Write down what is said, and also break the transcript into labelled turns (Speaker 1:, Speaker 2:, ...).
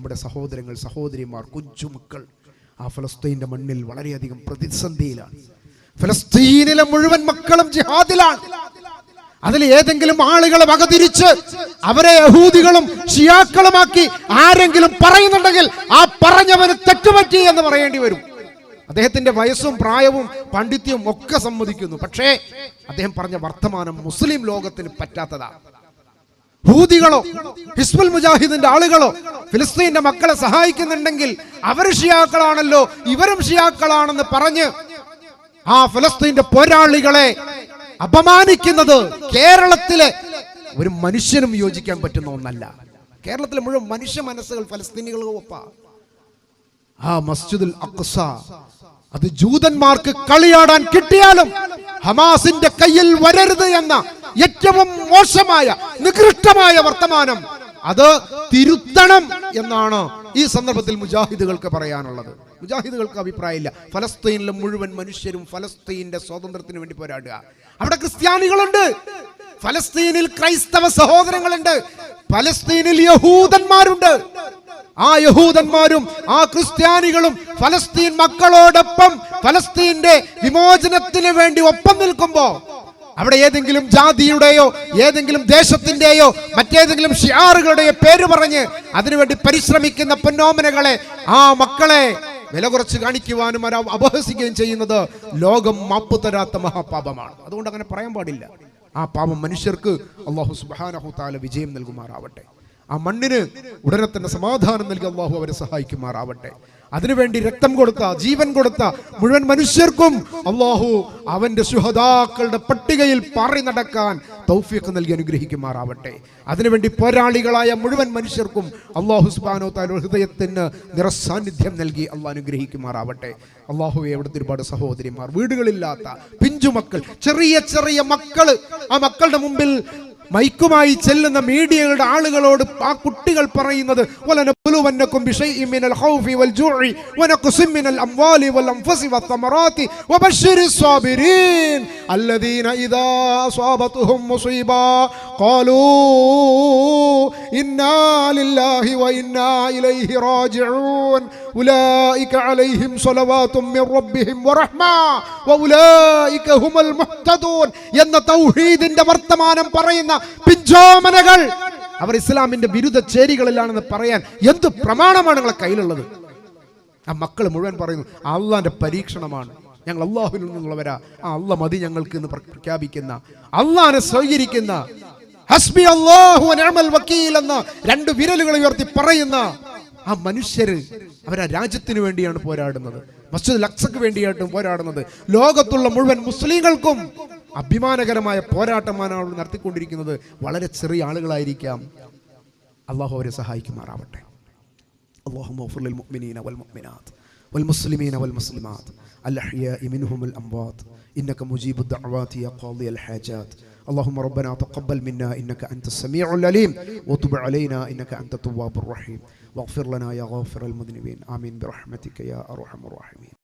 Speaker 1: നമ്മുടെ സഹോദരങ്ങൾ സഹോദരിമാർ കൊച്ചുമക്കൾ ആ ഫലസ്തീന്റെ മണ്ണിൽ വളരെയധികം പ്രതിസന്ധിയിലാണ്. ഫലസ്തീനിലെ മുഴുവൻ മക്കളും ജിഹാദിലാണ്. അതിൽ ഏതെങ്കിലും ആളുകളെ വകതിരിച്ച് അവരെ യഹൂദികളും ഷിയാക്കളുമാക്കി ആരെങ്കിലും പറയുന്നുണ്ടെങ്കിൽ ആ പറഞ്ഞവന് തെറ്റുപറ്റി എന്ന് പറയേണ്ടി വരും. അദ്ദേഹത്തിന്റെ വയസ്സും പ്രായവും പാണ്ഡിത്യവും ഒക്കെ സമ്മതിക്കുന്നു. പക്ഷേ അദ്ദേഹം പറഞ്ഞ വർത്തമാനം മുസ്ലിം ലോകത്തിന് പറ്റാത്തതാണ്. ഹൂതികളോ ഹിസ്ബുൽ മുജാഹിദിന്റെ ആളുകളോ ഫിലിസ്തീന്റെ മക്കളെ സഹായിക്കുന്നുണ്ടെങ്കിൽ അവർ ഷിയാക്കളാണല്ലോ ഇവരും ഷിയാക്കളാണെന്ന് പറഞ്ഞ് ആ ഫലസ്തീന്റെ പോരാളികളെ അപമാനിക്കുന്നത് കേരളത്തിലെ ഒരു മനുഷ്യനും യോജിക്കാൻ പറ്റുന്ന ഒന്നല്ല. കേരളത്തിലെ മുഴുവൻ മനുഷ്യ മനസ്സുകൾ ഫലസ്തീനികൾ ഒപ്പ. ആ മസ്ജിദുൽ അക്സ അത് ജൂതന്മാർക്ക് കളിയാടാൻ കിട്ടിയാലും ഹമാസിന്റെ കയ്യിൽ വരരുത് എന്ന ഏറ്റവും മോശമായ നികൃഷ്ടമായ വർത്തമാനം. അത് തിരുത്തണം എന്നാണ് ഈ സന്ദർഭത്തിൽ മുജാഹിദുകൾക്ക് പറയാനുള്ളത്. മുജാഹിദുകൾക്ക് അഭിപ്രായമില്ല. ഫലസ്തീനിലെ മുഴുവൻ മനുഷ്യരും ഫലസ്തീന്റെ സ്വാതന്ത്ര്യത്തിന് വേണ്ടി പോരാടുക. അവിടെ ക്രിസ്ത്യാനികളുണ്ട്. ഫലസ്തീനിൽ ക്രൈസ്തവ സഹോദരങ്ങളുണ്ട്. ഫലസ്തീനിൽ യഹൂദന്മാരുണ്ട്. ആ യഹൂദന്മാരും ആ ക്രിസ്ത്യാനികളും ഫലസ്തീൻ മക്കളോടൊപ്പം ഫലസ്തീന്റെ വിമോചനത്തിന് വേണ്ടി ഒപ്പം നിൽക്കുമ്പോ അവിടെ ഏതെങ്കിലും ജാതിയുടെയോ ഏതെങ്കിലും ദേശത്തിന്റെയോ മറ്റേതെങ്കിലും ഷിയാറുകളുടെയോ പേര് പറഞ്ഞ് അതിനുവേണ്ടി പരിശ്രമിക്കുന്ന പൊന്നോമനകളെ ആ മക്കളെ വില കുറച്ച് കാണിക്കുവാനും അവർ അപഹസിക്കുകയും ചെയ്യുന്നത് ലോകം മാപ്പ് തരാത്ത മഹാപാപമാണ്. അതുകൊണ്ട് അങ്ങനെ പറയാൻ പാടില്ല. ആ പാപം മനുഷ്യർക്ക് അള്ളാഹു സുബാനഹു താല വിജയം നൽകുമാറാവട്ടെ. ആ മണ്ണിന് ഉടനെ തന്നെ സമാധാനം നൽകി അള്ളാഹു അവരെ സഹായിക്കുമാറാവട്ടെ. അതിനുവേണ്ടി രക്തം കൊടുത്ത ജീവൻ കൊടുത്ത മുഴുവൻ മനുഷ്യർക്കും അള്ളാഹു അവന്റെ സുഹദാക്കളുടെ പട്ടികയിൽ പാറി നടക്കാൻ തൗഫീഖ് നൽകി അനുഗ്രഹിക്കുമാറാവട്ടെ. അതിനുവേണ്ടി പോരാളികളായ മുഴുവൻ മനുഷ്യർക്കും അള്ളാഹു സുബാനോ താലോ ഹൃദയത്തിന് നിറസാന്നിധ്യം നൽകി അള്ളാഹ് അനുഗ്രഹിക്കുമാറാവട്ടെ. അള്ളാഹു എവിടുത്തെ ഒരുപാട് സഹോദരിമാർ വീടുകളില്ലാത്ത പിഞ്ചുമക്കൾ ചെറിയ ചെറിയ മക്കൾ ആ മക്കളുടെ മുമ്പിൽ മൈക്കുമായി ചെല്ലുന്ന മീഡിയകളുടെ ആളുകളോട് ആ കുട്ടികൾ പറയുന്നത് وَلَنَبْلُوَنَّكُمْ بِشَيْءٍ مِّنَ الْخَوْفِ وَالْجُوعِ وَنَقْصٍ مِّنَ الْأَمْوَالِ وَالْأَنفُسِ وَالثَّمَرَاتِ وَبَشِّرِ الصَّابِرِينَ الَّذِينَ إِذَا أَصَابَتْهُم مُّصِيبَةٌ قَالُوا إِنَّا لِلَّهِ وَإِنَّا إِلَيْهِ راجعون أولئك عليهم صلوات من ربهم ورحمة وأولئك هم المهتدون എന്ന തൗഹീദിന്റെ വർത്തമാനം പറയുന്ന പിഞ്ചോമനകൾ അവർ ഇസ്ലാമിന്റെ വിരുദ്ധ ചേരികളിലാണെന്ന് പറയാൻ എന്ത് പ്രമാണമാണ് നിങ്ങളെ കയ്യിലുള്ളത്? ആ മക്കൾ മുഴുവൻ പറയുന്നു അള്ളാന്റെ പരീക്ഷണമാണ്. ഞങ്ങൾ അള്ളാഹുവിൽ നിന്നുള്ളവരാ. ആ അള്ള മതി ഞങ്ങൾക്ക് എന്ന് പ്രഖ്യാപിക്കുന്ന അള്ളാനെ സ്വീകരിക്കുന്ന ഹസ്ബി വനിഅമൽ വക്കീൽ എന്ന രണ്ട് വിരലുകൾ ഉയർത്തി പറയുന്ന ആ മനുഷ്യര് അവരാ രാജ്യത്തിന് വേണ്ടിയാണ് പോരാടുന്നത്. മസ്ജിദ് ലക്സക്ക് വേണ്ടിയായിട്ടും പോരാടുന്നത്. ലോകത്തുള്ള മുഴുവൻ മുസ്ലിങ്ങൾക്കും അഭിമാനകരമായ പോരാട്ടമാണ് അവർ നടത്തിക്കൊണ്ടിരിക്കുന്നത് വളരെ ചെറിയ ആളുകളായിരിക്കാം അള്ളാഹു അവരെ സഹായിക്കുമാറാവട്ടെ اللهم اغفر للمؤمنين والمؤمنات والمسلمين والمسلمات الأحياء منهم الأموات إنك مجيب الدعوات يا قاضي الحاجات اللهم ربنا تقبل منا إنك أنت السميع العليم وتب علينا إنك أنت التواب الرحيم واغفر لنا يا غافر المذنبين آمين برحمتك يا أرحم الراحمين